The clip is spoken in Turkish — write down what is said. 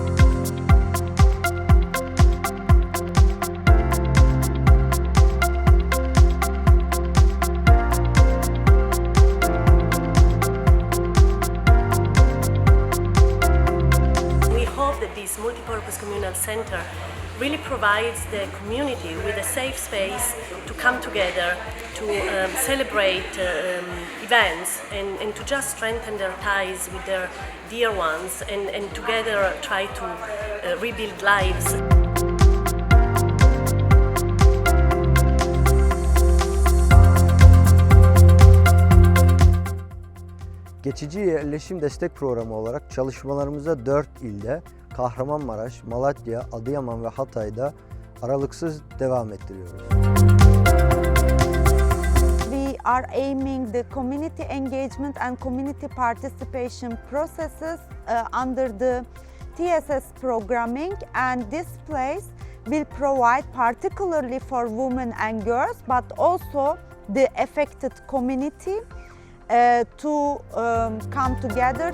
you that this multipurpose communal center really provides the community with a safe space to come together, to um, celebrate um, events, and, and to just strengthen their ties with their dear ones and, and together try to uh, rebuild lives. Geçici yerleşim destek programı olarak çalışmalarımıza 4 ilde Kahramanmaraş, Malatya, Adıyaman ve Hatay'da aralıksız devam ettiriyoruz. we are aiming the community engagement and community participation processes uh, under the TSS programming and this place will provide particularly for women and girls but also the affected community to um, come together